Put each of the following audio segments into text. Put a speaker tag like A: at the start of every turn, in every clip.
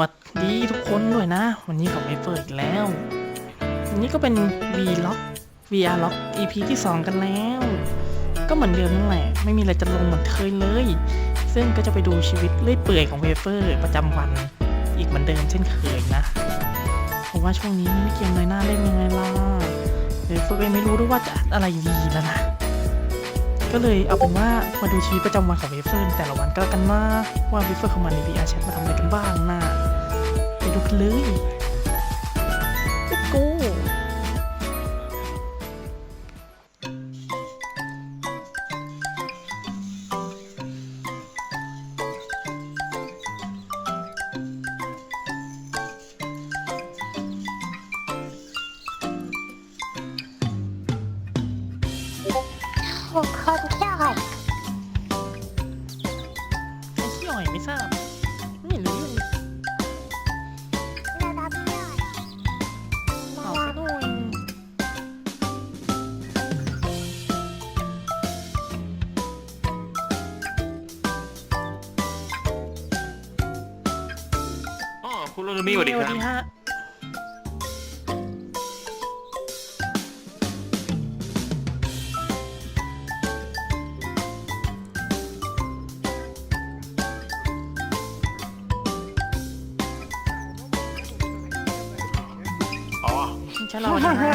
A: วัสดีทุกคนด้วยนะ วันนี้กับไอเฟิร์อีกแล้ว วันนี้ก็เป็น Vlog VR Log EP ที่ 2 กันแล้ว ก็เหมือนเดิมนั่นแหละ ไม่มีอะไรจะลงเหมือนเคยเลย ซึ่งก็จะไปดูชีวิตเลื่อยเปื่อยของเวเฟอร์ ประจำวันอีกเหมือนเดิมเช่นเคยนะ เพราะว่าช่วงนี้ไม่มีเกมเลยน่าเล่นยังไงล่ะเวเฟอร์ก็ยังไม่รู้ด้วยว่าจะอัดอะไรดีแล้วนะ ก็เลยเอาเป็นว่ามาดูชีวิตประจำวันของเวเฟอร์แต่ละวันก็แล้วกันนะว่าเวเฟอร์เข้ามาใน VR Chat มาทำอะไรกันบ้างนะ เลย
B: อ๋
A: อ
C: คุณโรนมีสวัสดีครับ
A: ฮะ
C: อ๋อ
A: ใช่เราเนี่ยฮะ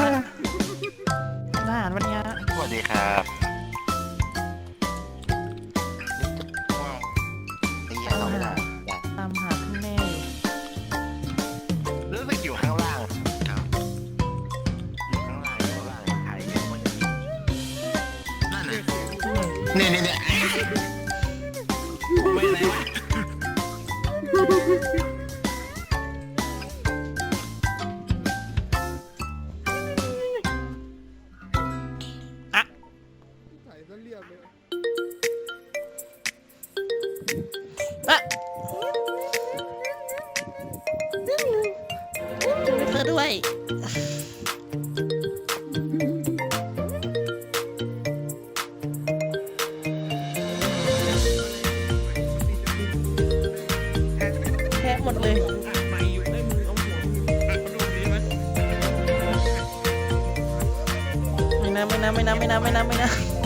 A: ทหารวันนี้ฮะ
C: สวัสดีครับ ไม่
A: นะ
C: ไม่
A: นะไม่นะไม่นะ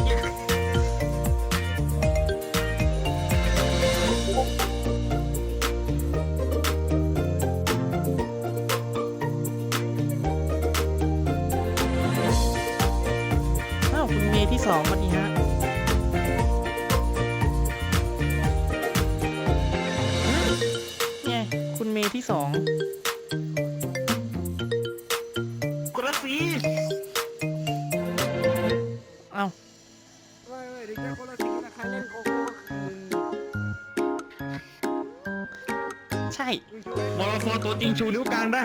A: งช่
D: วย
C: บอลฟอตัวจริงชูนิ้วกลางได้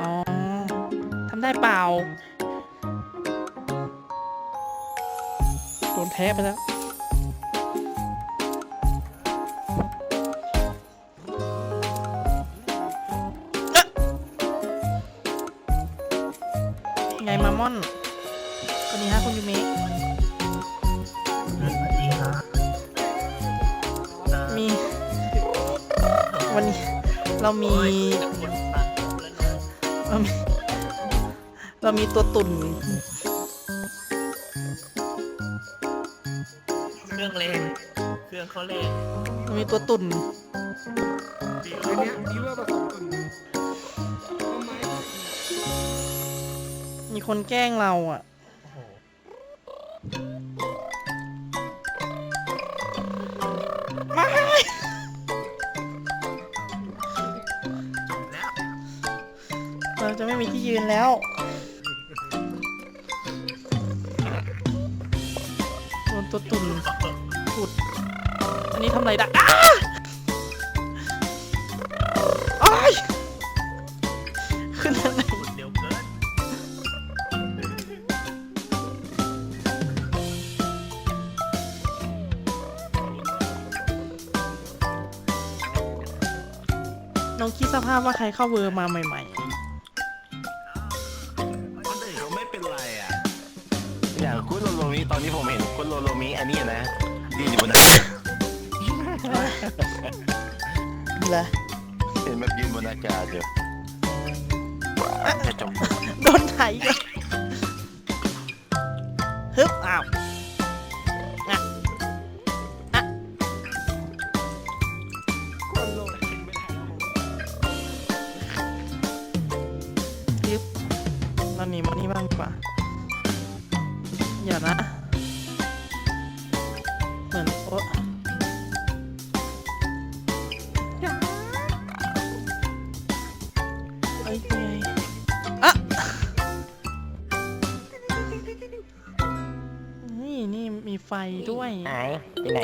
A: อ๋อทำได้เปล่า โดนแพ้ไปแล้วเอ๊ะไงมามอนวันนี้ฮะคุณยูเมะมีวันนี้ เรามี เรามี เรามีตัวตุ่น
C: เครื่องเล่นเครื่องเขาเล่น
A: เรามีตัวตุ่น
D: คืนเนี้ยดีว่าผสมตุ่นทำไม
A: มีคนแกล้งเราอะไม่ จะไม่มีที่ยืนแล้ว โดนตัวตุ่นขุด อันนี้ทำไรได้อ้าอ้ายขึ้นทางไหน
C: เดี๋ยวเกิน
A: น้องคิดสภาพว่าใครเข้าเวอร์มาใหม่
C: ค ผมเห็นคุณโรโลมิอั
A: ฟด้วย
E: ไหนที่ไหน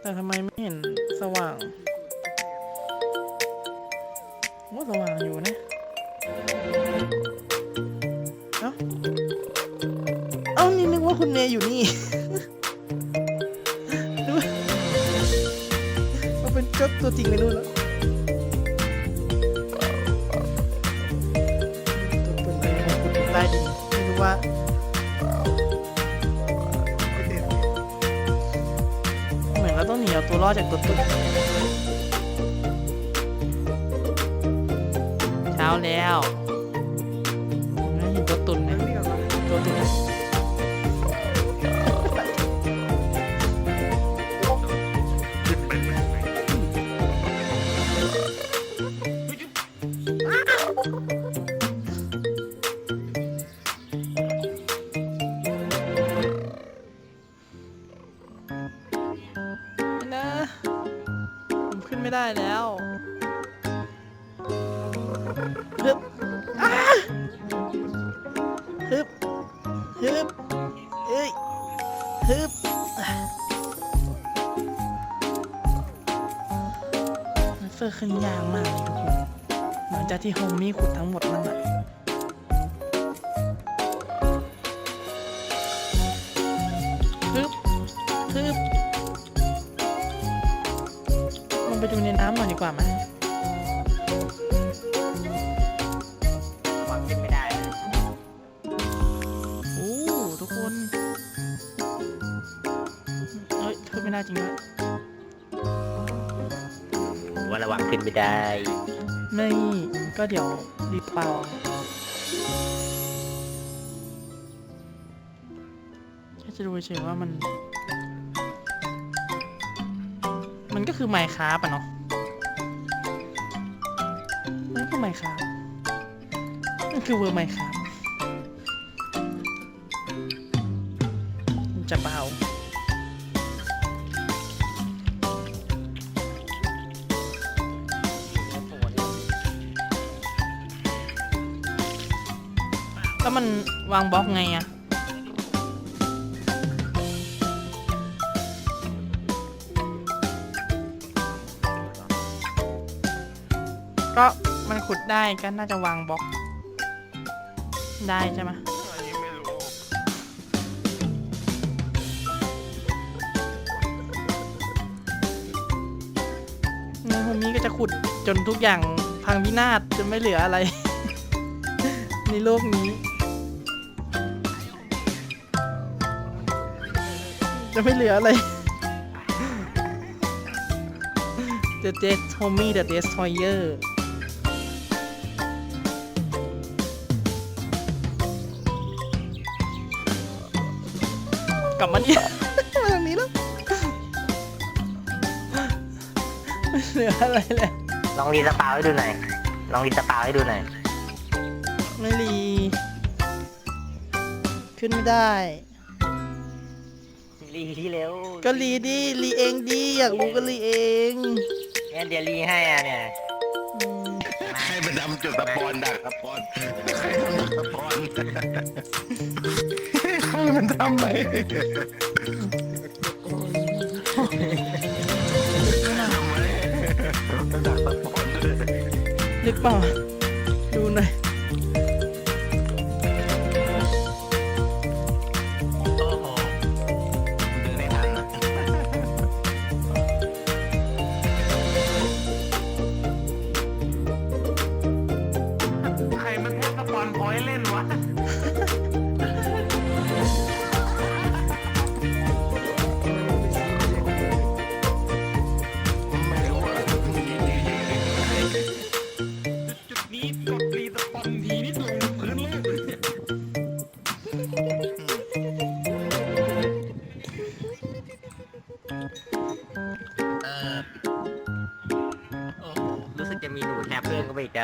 A: แต่ทำไมไม่เห็นสว่างว่าสว่างอยู่นะเอ้าเอ้านี่นึกว่าคุณเนยอยู่นี่นึกว่าเราเป็นเจ้าตัวจริงไปนู่นแล้วตัวเปิดไปขุดอยู่ใต้ดินไม่รู้ว่า เองหนีเอาตัวรอดจากตัวตุ่นเช้าแล้ว ขึ้นยากมากเลยทุกคนหลังจากที่โฮมมี่ขุดทั้งหมดนั่นอะฮึบฮึบลงไปดูในน้ำหน่อยดีกว่าไหม
E: ไม่ได้
A: ไม่ก็เดี๋ยวรีบเป่า แค่จะดูเฉยๆว่ามัน มันก็คือไมค์คราฟอะเนาะ มันก็คือไมค์คราฟมันคือเวอร์ไมค์คราฟจะเบา แล้วมันวางบล็อกไงอะก็มันขุดได้ก็น่าจะวางบล็อก ได้ใช่ไหม
C: อันนี้ไม่รู้
A: เนี่ยคนนี้ก็จะขุดจนทุกอย่างพังพินาศจนไม่เหลืออะไร ในโลกนี้ จะไม่เหลืออะไร The Death Homie The Destroyer กลับมานี่มาทางนี้แล้วไม่เหลืออะไรเลย
E: ลองรีสปาวให้ดูหน่อย ลองรีสปาวให้ดูหน่อย
A: ไม่รี ขึ้นไม่ได้
E: รีที่เร็ว
A: ก็รีดิรีเองดิอยากรู้ก็รีเอง
E: งั้นเดี๋ยวรีให้อะเนี่ย
A: อืม
C: ใครไปทำจุดสปอนดักสปอนใครทำดักสปอนใครมันทำไปดักสปอนด้วย
A: ลึกเปล่า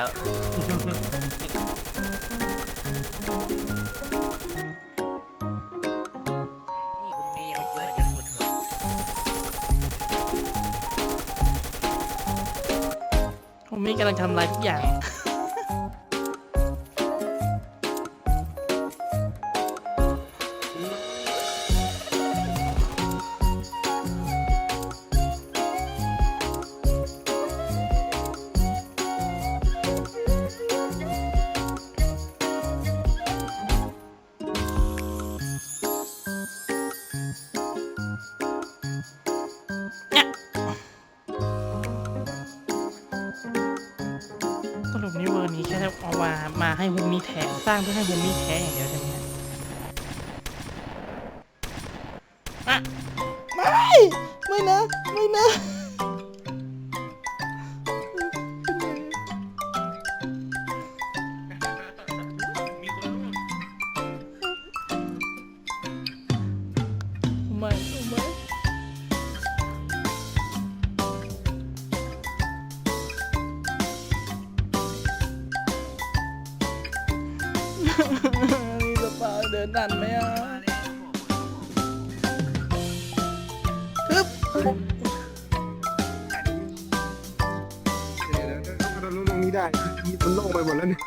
C: แล้ว
E: นี่คุณมีเอาเปิดจะสุดหัว
A: ผมมี่กำลังทำลายทุกอย่าง ให้ฮุมมีแทนสร้างเพื่อให้ฮุมมีแท้อย่างเดียวใช่ไหมอะไม่ ไม่นะ ไม่นะ เดี๋
D: ยวเดี๋ยวต้องกระโดดลงตรงนี้ได้มันโล่งไปหมดแล้วเนี่ย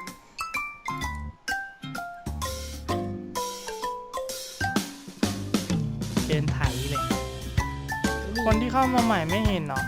A: เป็นไถเลย คนที่เข้ามาใหม่ไม่เห็นเนาะ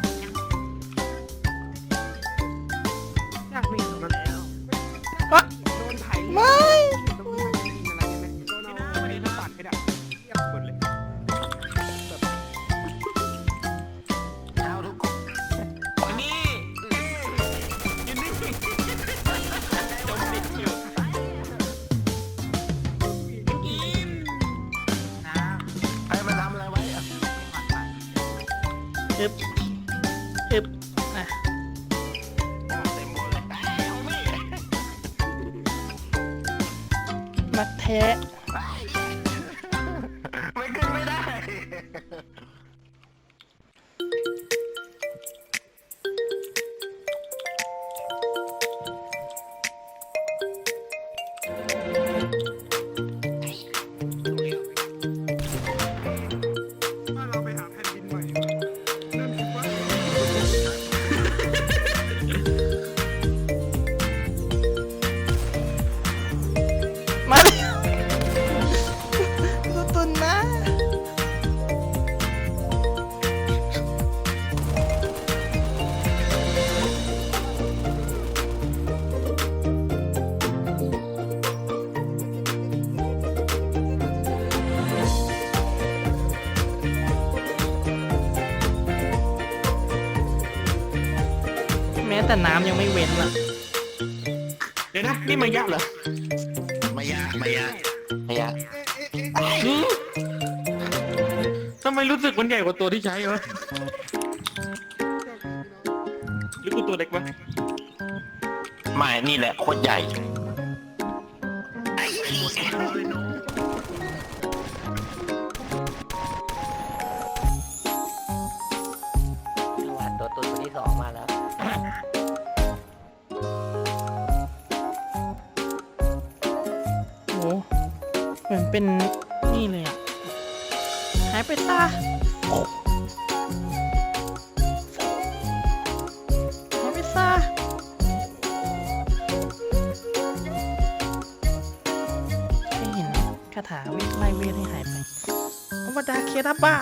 D: นตุนนะ
A: แม้
D: แต่
A: น้ำยังไม่เว้นอะ
D: เดี๋ยวนะนี่มันยากเหรอ รู้สึกมันใหญ่กว่าตัวที่ใช้วะหรือกูตัวเล็กวะ
C: ไม่นี่แหละโคตรใหญ่
E: จังหวะตัวตุนตัวที่สองมาแล้ว
A: โหเหมือนเป็นนี่เลยอะหายไปตาหายไปซาให้เห็นคาถาเวทไล่เวทให้หายไปอวดาเคราบ้า